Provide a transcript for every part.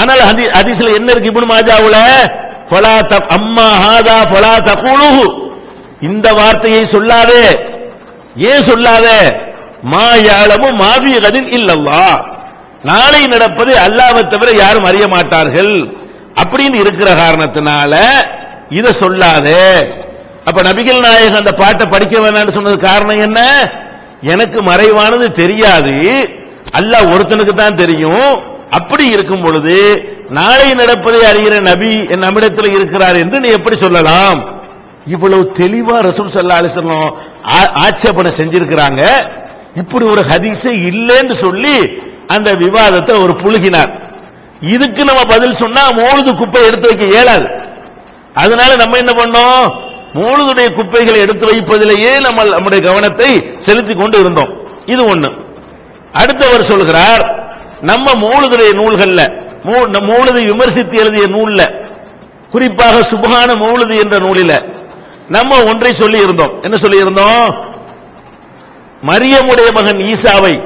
ஆனால் ஹதி ஹதீஸ்ல என்ன இருக்கு? இப்னு மாஜாவுல ஃபலா தக் அம்மா ஹாதா ஃபலா தகுலுஹு இந்த வார்த்தையை சொல்லாதே. ஏன் சொல்லாதே? மா யாலமு மாவி கதின் இல்லல்லா. நாளை நடப்பது அல்லாவை தவிர யாரும் அறிய மாட்டார்கள். அப்படின்னு இருக்கிற காரணத்தினால இதை சொல்லாதே. அப்ப நபிகள் நாயகம் அந்த பாட்டை படிக்க வேணாம்னு சொன்னது காரணம் என்ன? எனக்கு மறைவானது தெரியாது. அல்லாஹ் ஒருத்தனுக்கு தான் தெரியும். அப்படி இருக்கும் பொழுது நாளை நடப்பதை அறிகிற நபி என் நம்மிடத்தில் இருக்கிறார் என்று நீ எப்படி சொல்லலாம்? இவ்வளவு தெளிவா ரசூல் சல்லா அலிஸ்லாம் ஆட்சேபனை செஞ்சிருக்கிறாங்க. இப்படி ஒரு ஹதீஸே இல்லைன்னு சொல்லி அந்த விவாதத்தை ஒரு புழுகினார். இதுக்கு நம்ம பதில் சொன்னா மூழுது குப்பை எடுத்து வைக்க இயலாது. அதனால நம்ம என்ன பண்ணோம்? மூழுதுடைய குப்பைகளை எடுத்து வைப்பதிலேயே நம்ம நம்முடைய கவனத்தை செலுத்தி கொண்டு இருந்தோம். இது ஒண்ணு. அடுத்தவர் சொல்கிறார் நம்ம மூழுதுடைய நூல்கள்ல மூ- நம்ம விமர்சித்து எழுதிய நூல்ல குறிப்பாக சுபகான மௌலுது என்ற நூலில நம்ம ஒன்றை சொல்லி இருந்தோம் என்ன சொல்லி இருந்தோம் மரியமுடைய மகன் ஈசாவை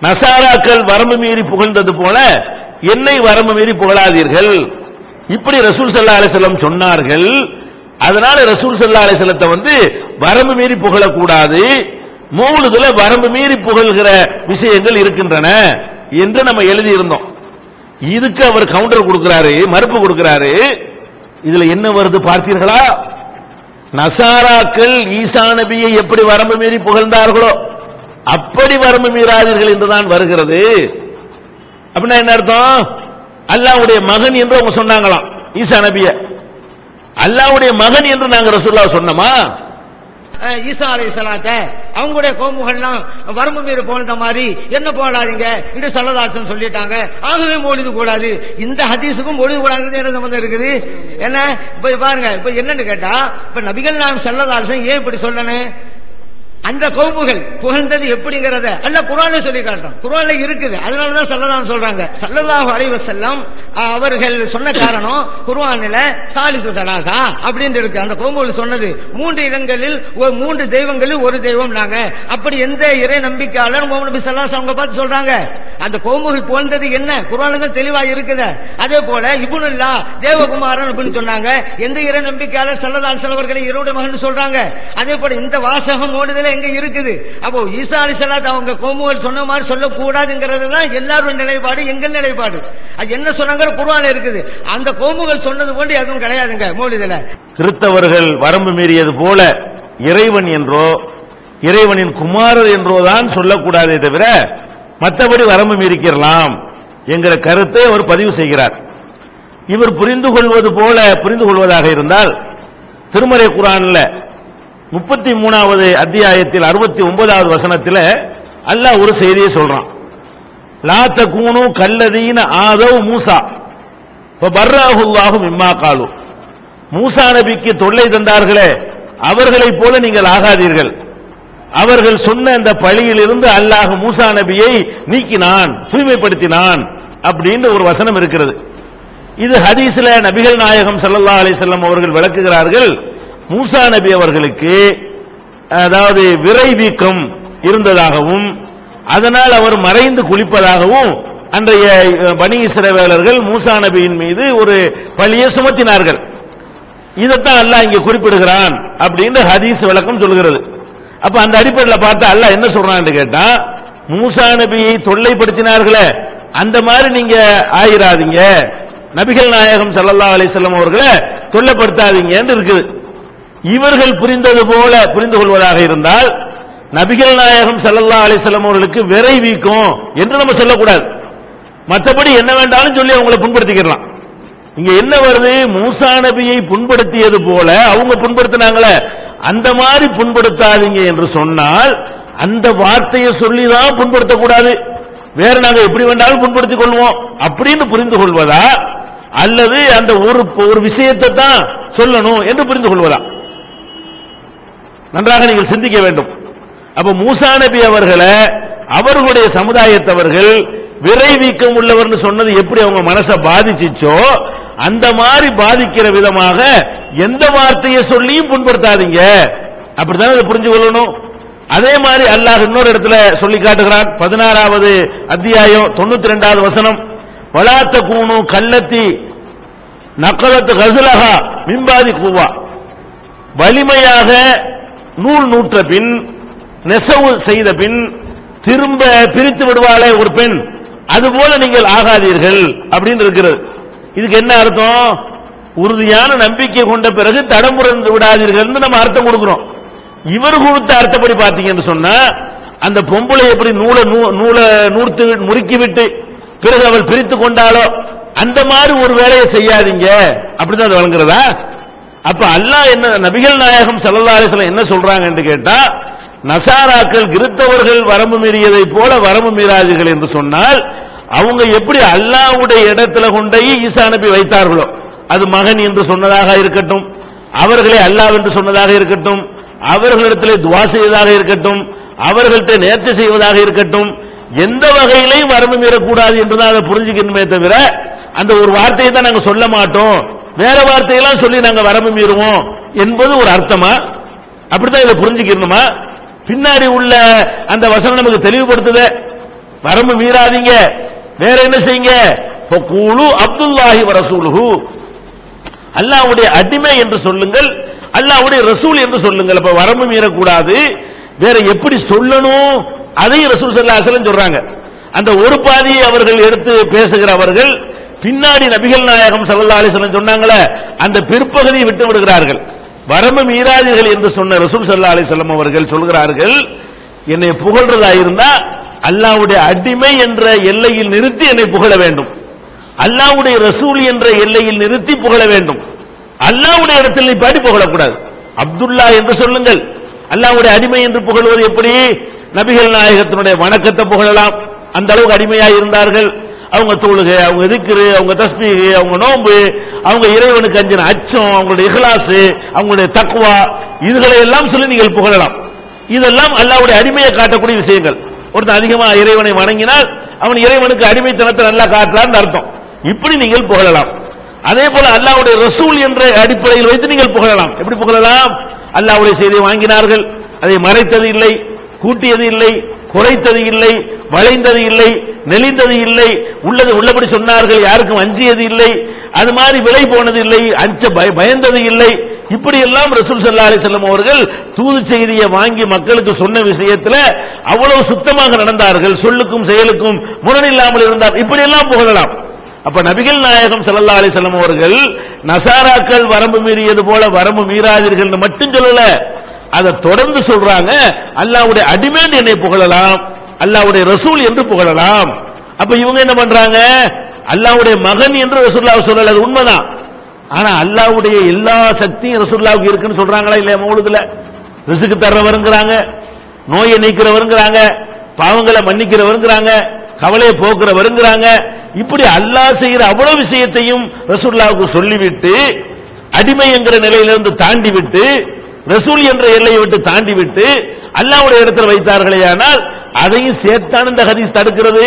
நசாராக்கள் வரம்பு மீறி புகழ்ந்தது போல என்னை வரம்பு மீறி புகழாதீர்கள். இப்படி ரசூல் சல்லா அலிசல்லம் சொன்னார்கள். அதனால ரசூல் சல்லா அலிசல்லத்தை வந்து வரம்பு மீறி புகழக்கூடாது. மௌலுதுல வரம்பு மீறி புகழ்கிற விஷயங்கள் இருக்கின்றன. என்று நம்ம எழுதி இருந்தோம் இதுக்கு அவர் கவுண்டர் கொடுக்கிறாரு மறுப்பு கொடுக்கிறாரு. இதுல என்ன வருது பார்த்தீர்களா? நசாராக்கள் ஈசா நபியை எப்படி வரம்பு மீறி புகழ்ந்தார்களோ அப்படி வரம்பு மீறாதீர்கள் என்றுதான் வருகிறது. அப்படின்னா என்ன அர்த்தம்? அல்லாவுடைய மகன் என்று அவங்க சொன்னாங்களாம் ஈசா நபிய. அல்லாவுடைய மகன் என்று நாங்க ரசூல்லா சொன்னோமா? ஈசா அலை சலாத்தை அவங்களுடைய கோமுகள்லாம் வரம்பு மீறி போன்ற மாதிரி என்ன போடாதீங்க என்று சல்லதாசன் சொல்லிட்டாங்க. ஆகவே மொழிது கூடாது. இந்த ஹதீஸுக்கும் மொழிது கூடாது என்ன சம்பந்தம் இருக்குது? என்ன? இப்ப பாருங்க இப்ப என்னன்னு கேட்டா இப்ப நபிகள் நாம் சல்லதாசன் ஏன் இப்படி சொல்லணும்? அந்த கௌமுகள் புகழ்ந்தது எப்படிங்கிறத அல்ல குரானே சொல்லி காட்டுறோம் குரான்ல இருக்குது. அதனாலதான் சல்லதான் சொல்றாங்க. சல்லல்லாஹு அலைஹி செல்லம் அவர்கள் சொன்ன காரணம் குருவானில சாலிசு தலாகா அப்படின்னு இருக்கு. அந்த கௌமுகள் சொன்னது மூன்று இடங்களில் ஒரு மூன்று தெய்வங்களில் ஒரு தெய்வம் நாங்க. அப்படி எந்த இறை நம்பிக்கையாளர் முகமது நபி அவங்க பார்த்து சொல்றாங்க. அந்த கௌமுகள் புகழ்ந்தது என்ன? குர்ஆன்ல தெளிவா இருக்குது. அதே போல இபுனுல்லா தேவகுமாரன் அப்படின்னு சொன்னாங்க. எந்த இறை நம்பிக்கையாளர் சல்லதா அலைஹி அவர்களை மகன் சொல்றாங்க. அதே போல இந்த வாசகம் ஓடுதலே எங்க இருக்குது? அப்போ ஈசா அலிசலாத் அவங்க கோமுகள் சொன்ன மாதிரி சொல்லக்கூடாதுங்கிறது தான் எல்லாரும் நிலைப்பாடு எங்க நிலைப்பாடு. அது என்ன சொன்னாங்க குருவான இருக்குது. அந்த கோமுகள் சொன்னது போன்று எதுவும் கிடையாதுங்க மௌலிதுல. கிறித்தவர்கள் வரம்பு மீறியது போல இறைவன் என்றோ இறைவனின் குமாரர் என்றோ தான் சொல்லக்கூடாதே தவிர மற்றபடி வரம்பு மீறிக்கிறலாம் என்கிற கருத்தை அவர் பதிவு செய்கிறார். இவர் புரிந்து கொள்வது போல புரிந்து கொள்வதாக இருந்தால் திருமறை குரான்ல முப்பத்தி மூணாவது அத்தியாயத்தில் அறுபத்தி ஒன்பதாவது வசனத்தில் அல்லாஹ் ஒரு செய்தியை சொல்றான். லாத்த கூணு கல்லதீன ஆதவ் மூசா. பர்ராஹுல்லாஹும் இம்மா காலு. மூசா நபிக்கு தொல்லை தந்தார்களே அவர்களைப் போல நீங்கள் ஆகாதீர்கள். அவர்கள் சொன்ன அந்த பழியிலிருந்து அல்லாஹ் மூசா நபியை நீக்கினான் தூய்மைப்படுத்தினான் அப்படின்னு ஒரு வசனம் இருக்கிறது. இது ஹதீஸ்ல நபிகள் நாயகம் சல்லா அலைஹி அவர்கள் விளக்குகிறார்கள். மூசா நபி அவர்களுக்கு அதாவது விரை வீக்கம் இருந்ததாகவும் அதனால் அவர் மறைந்து குளிப்பதாகவும் அன்றைய அஹ், பனி மூசா நபியின் மீது ஒரு பழியை சுமத்தினார்கள். இதைத்தான் அல்லாஹ் இங்கே குறிப்பிடுகிறான் அப்படின்னு ஹதீஸ் விளக்கம் சொல்கிறது. அப்ப அந்த அடிப்படையில் பார்த்தா அல்லாஹ் என்ன சொல்றான்னு கேட்டா மூசா நபியை தொல்லைப்படுத்தினார்களே அந்த மாதிரி நீங்க ஆயிராதீங்க. நபிகள் நாயகம் ஸல்லல்லாஹு அலைஹி அவர்களை தொல்லைப்படுத்தாதீங்கன்னு இருக்குது. இவர்கள் புரிந்தது போல புரிந்து கொள்வதாக இருந்தால் நபிகள் நாயகம் ஸல்லல்லாஹு அலைஹி அவர்களுக்கு விரை வீக்கும் என்று நம்ம சொல்லக்கூடாது. மற்றபடி என்ன வேண்டாலும் சொல்லி அவங்களை புண்படுத்திக்கலாம் இங்க என்ன வருது? மூசா நபியை புண்படுத்தியது போல அவங்க புண்படுத்தினாங்களே. அந்த மாதிரி புண்படுத்தாதீங்க என்று சொன்னால் அந்த வார்த்தையை சொல்லி தான் புண்படுத்தக்கூடாது. வேற நாங்க எப்படி வேண்டாலும் புண்படுத்திக் கொள்வோம் அப்படின்னு புரிந்து கொள்வதா? அல்லது அந்த ஒரு ஒரு விஷயத்தை தான் சொல்லணும் என்று புரிந்து கொள்வதா? நன்றாக நீங்கள் சிந்திக்க வேண்டும். அப்ப மூசா நபி அவர்களை அவர்களுடைய சமுதாயத்தவர்கள் விரை வீக்கம் உள்ளவர்னு சொன்னது எப்படி அவங்க மனசை பாதிச்சிச்சோ அந்த மாதிரி பாதிக்கிற விதமாக எந்த வார்த்தையை சொல்லியும் புண்படுத்தாதீங்க. அப்படித்தானே அதை புரிஞ்சு கொள்ளணும்? அதே மாதிரி அல்லாஹ் இன்னொரு இடத்துல சொல்லி காட்டுகிறான். பதினாறாவது அத்தியாயம் தொண்ணூத்தி ரெண்டாவது வசனம். பலாத்த கூணு கல்லத்தி நக்கலத்து கசுலகா மிம்பாதி கூவா. வலிமையாக நூல் நூற்ற பின் நெசவு செய்த பின் திரும்ப பிரித்து விடுவாளே ஒரு பெண். அதுபோல நீங்கள் ஆகாதீர்கள் அப்படின்னு இருக்கிறது. இதுக்கு என்ன அர்த்தம்? உறுதியான நம்பிக்கை கொண்ட பிறகு தடமுறந்து விடாதீர்கள் நம்ம அர்த்தம் கொடுக்கிறோம். இவர் கொடுத்த அர்த்தப்படி பார்த்தீங்கன்னு சொன்னா அந்த பொம்பளை எப்படி நூலை நூ- நூலை நூர்த்து முறுக்கி விட்டு பிறகு அவள் பிரித்து கொண்டாலோ அந்த மாதிரி ஒரு வேலையை செய்யாதீங்க. அப்படிதான் அது வழங்குறதா? அப்ப அல்லாஹ் என்ன நபிகள் நாயகம் சல்லா அலிஸ்லாம் என்ன சொல்றாங்கன்னு கேட்டா நசாராக்கள் கிறித்தவர்கள் வரம்பு மீறியதை போல வரம்பு மீறாதீர்கள் என்று சொன்னால் அவங்க எப்படி அல்லாஹ்வுடைய இடத்துல கொண்டே ஈசா நபி வைத்தார்களோ அது மகன் என்று சொன்னதாக இருக்கட்டும் அவர்களே அல்லாஹ் என்று சொன்னதாக இருக்கட்டும் அவர்களிடத்திலே துவா செய்வதாக இருக்கட்டும் அவர்கள்ட்ட நேர்ச்சி செய்வதாக இருக்கட்டும் எந்த வகையிலையும் வரம்பு மீறக்கூடாது என்றுதான் அதை புரிஞ்சுக்கணுமே தவிர அந்த ஒரு வார்த்தையை தான் நாங்கள் சொல்ல மாட்டோம். வேற வார்த்தையெல்லாம் சொல்லி நாங்க வரம்பு மீறுவோம் என்பது ஒரு அர்த்தமா? அப்படித்தான் இதை புரிஞ்சுக்கணுமா பின்னாடி உள்ள அந்த வசனம் நமக்கு தெளிவுபடுத்துதே. வரம்பு மீறாதீங்க. வேற என்ன செய்யுங்க? ஃபகூலு அப்துல்லாஹி வரசூலுஹு அல்லாவுடைய அடிமை என்று சொல்லுங்கள். அல்லாவுடைய ரசூல் என்று சொல்லுங்கள். அப்ப வரம்பு மீறக்கூடாது. வேற எப்படி சொல்லணும்? அதையும் ரசூல் ஸல்லல்லாஹு சொல்றாங்க. அந்த ஒரு பாதியை அவர்கள் எடுத்து பேசுகிறவர்கள் பின்னாடி நபிகள் நாயகம் சல்லா அலிஸ்லம் சொன்னாங்களே அந்த பிற்பகுதியை விட்டு விடுகிறார்கள். வரம்பு மீறாதீர்கள் என்று சொன்ன ரசூல் சல்லா அலிஸ்லம் அவர்கள் சொல்கிறார்கள் என்னை புகழ்றதா இருந்தா அல்லாவுடைய அடிமை என்ற எல்லையில் நிறுத்தி என்னை புகழ வேண்டும். அல்லாவுடைய ரசூல் என்ற எல்லையில் நிறுத்தி புகழ வேண்டும். அல்லாவுடைய இடத்தில் நீ பாடி புகழக்கூடாது. அப்துல்லா என்று சொல்லுங்கள். அல்லாவுடைய அடிமை என்று புகழ்வது எப்படி? நபிகள் நாயகத்தினுடைய வணக்கத்தை புகழலாம். அந்த அளவுக்கு அடிமையாக இருந்தார்கள். அவங்க தொழுகை அவங்க திக்ரு அவங்க தஸ்பீகு அவங்க நோன்பு அவங்க இறைவனுக்கு அஞ்சின அச்சம் அவங்களுடைய இஹ்லாஸ் அவங்களுடைய தக்குவா இதுகளை எல்லாம் சொல்லி நீங்கள் புகழலாம். இதெல்லாம் அல்லாவுடைய அடிமையை காட்டக்கூடிய விஷயங்கள். ஒருத்தன் அதிகமா இறைவனை வணங்கினால் அவன் இறைவனுக்கு அடிமைத்தனத்தை நல்லா காட்டுறான்னு அர்த்தம். இப்படி நீங்கள் புகழலாம். அதே போல அல்லாவுடைய ரசூல் என்ற அடிப்படையில் வைத்து நீங்கள் புகழலாம். எப்படி புகழலாம்? அல்லாவுடைய செய்தியை வாங்கினார்கள். அதை மறைத்தது இல்லை கூட்டியது இல்லை குறைத்தது இல்லை வளைந்தது இல்லை நெளிந்தது இல்லை உள்ளது உள்ளபடி சொன்னார்கள் யாருக்கும் அஞ்சியது இல்லை அது மாதிரி விலை போனது இல்லை அஞ்ச பய- பயந்தது இல்லை. இப்படி எல்லாம் ரசூல் சல்லா அலைஹி வஸல்லம் அவர்கள் தூது செய்தியை வாங்கி மக்களுக்கு சொன்ன விஷயத்துல அவ்வளவு சுத்தமாக நடந்தார்கள் சொல்லுக்கும் செயலுக்கும் முரணில்லாமல் இருந்தார். இப்படி எல்லாம் புகழலாம். அப்ப நபிகள் நாயகம் சல்லா அலைஹி அவர்கள் நசாராக்கள் வரம்பு மீறியது போல வரம்பு மீறாதீர்கள் மட்டும் சொல்லல. அதை தொடர்ந்து சொல்றாங்க. அல்லாவுடைய அடிமேன் என்னை புகழலாம். அல்லாவுடைய ரசூல் என்று புகழலாம். அப்ப இவங்க என்ன பண்றாங்க? அல்லாஹ்வுடைய மகன் என்று ரசூல்லா சொல்லல அது உண்மைதான். ஆனா அல்லாவுடைய எல்லா சக்தியும் ரசூல்லாவுக்கு இருக்குன்னு சொல்றாங்களா இல்லையா மௌலுதுல? ரிசுக்கு தர்றவருங்கிறாங்க நோயை நீக்கிறவருங்கிறாங்க பாவங்களை மன்னிக்கிறவருங்கிறாங்க கவலையை போக்குறவருங்கிறாங்க. இப்படி அல்லாஹ் செய்கிற அவ்வளவு விஷயத்தையும் ரசூல்லாவுக்கு சொல்லிவிட்டு அடிமை என்கிற நிலையிலிருந்து தாண்டி விட்டு ரசூல் என்ற எல்லையை விட்டு தாண்டி விட்டு அல்லாவுடைய இடத்தில் வைத்தார்களே ஆனால் அதையும் சேர்த்தான் இந்த ஹதீஸ் தடுக்கிறது?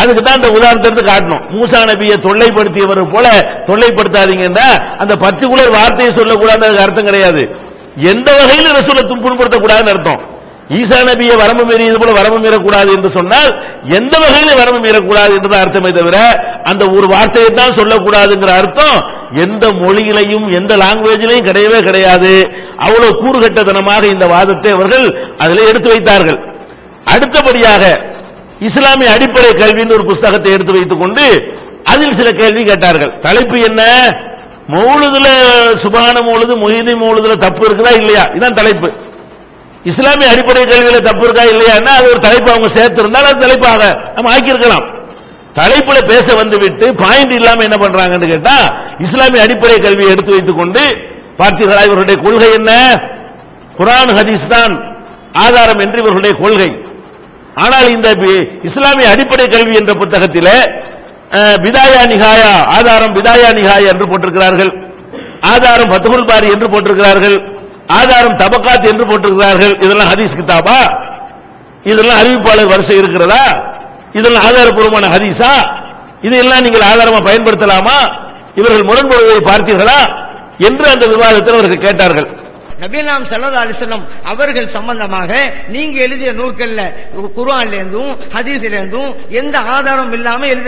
அதுக்கு தான் இந்த உதாரணத்தை எடுத்து காட்டணும். மூசா நபியை தொல்லைப்படுத்தியவர் போல தொல்லைப்படுத்தாதீங்கன்னா அந்த பர்டிகுலர் வார்த்தையை சொல்லக்கூடாது அதுக்கு அர்த்தம் கிடையாது. எந்த வகையில் ரசூலை புண்படுத்தக்கூடாதுன்னு அர்த்தம். ஈசா நபியை வரம்பு மீறியது போல வரம்பு மீறக்கூடாது என்று சொன்னால் எந்த வகையில வரம்பு மீறக்கூடாது என்றுதான் அர்த்தமே தவிர அந்த ஒரு வார்த்தையை தான் சொல்லக்கூடாதுங்கிற அர்த்தம் எந்த மொழியிலையும் எந்த லாங்குவேஜிலையும் கிடையவே கிடையாது. அவ்வளவு கூறுகட்டத்தனமாக இந்த வாதத்தை அவர்கள் அதில் எடுத்து வைத்தார்கள். அடுத்தபடியாக இஸ்லாமிய அடிப்படை கல்வின்னு ஒரு புஸ்தகத்தை எடுத்து வைத்துக் கொண்டு அதில் சில கேள்வி கேட்டார்கள். தலைப்பு என்ன? மௌலுதுல சுபான மௌலுது மொஹிதி மௌலுதுல தப்பு இருக்குதா இல்லையா? இதான் தலைப்பு. இஸ்லாமிய அடிப்படை கல்வியில தப்பு இருக்கா இல்லையான்னா அது ஒரு தலைப்பு அவங்க சேர்த்து இருந்தால் அது தலைப்பாக நம்ம ஆக்கியிருக்கலாம். தலைப்புல பேச வந்து விட்டு பாயிண்ட் இல்லாம என்ன பண்றாங்கன்னு கேட்டா இஸ்லாமிய அடிப்படை கல்வியை எடுத்து வைத்துக் கொண்டு பார்த்தீர்களா இவர்களுடைய கொள்கை என்ன? குரான் ஹதீஸ் தான் ஆதாரம் என்று இவர்களுடைய கொள்கை. ஆனால் இந்த பி- இஸ்லாமிய அடிப்படை கல்வி என்ற புத்தகத்தில் பிதாயா நிகாயா ஆதாரம் பிதாயா நிகாயா என்று போட்டிருக்கிறார்கள். ஆதாரம் பத்துகுல் பாரி என்று போட்டிருக்கிறார்கள். ஆதாரம் தபக்காத் என்று போட்டிருக்கிறார்கள். இதெல்லாம் ஹதீஸ் கிதாபா? இதெல்லாம் அறிவிப்பாளர் வரிசை இருக்கிறதா? இதெல்லாம் ஆதாரப்பூர்வமான ஹதீஸா? இதையெல்லாம் நீங்கள் ஆதாரமா பயன்படுத்தலாமா? இவர்கள் முரண்படுவதை பார்த்தீர்களா? என்று அந்த விவாதத்தில் அவர்கள் கேட்டார்கள். நபிலாம் சல்லா அலிசனம் அவர்கள் சம்பந்தமாக நீங்க எழுதிய நூல்கள்ல குரான்ல இருந்தும் ஹதீஸ்ல இருந்தும் எந்த ஆதாரம் இல்லாம எழுதி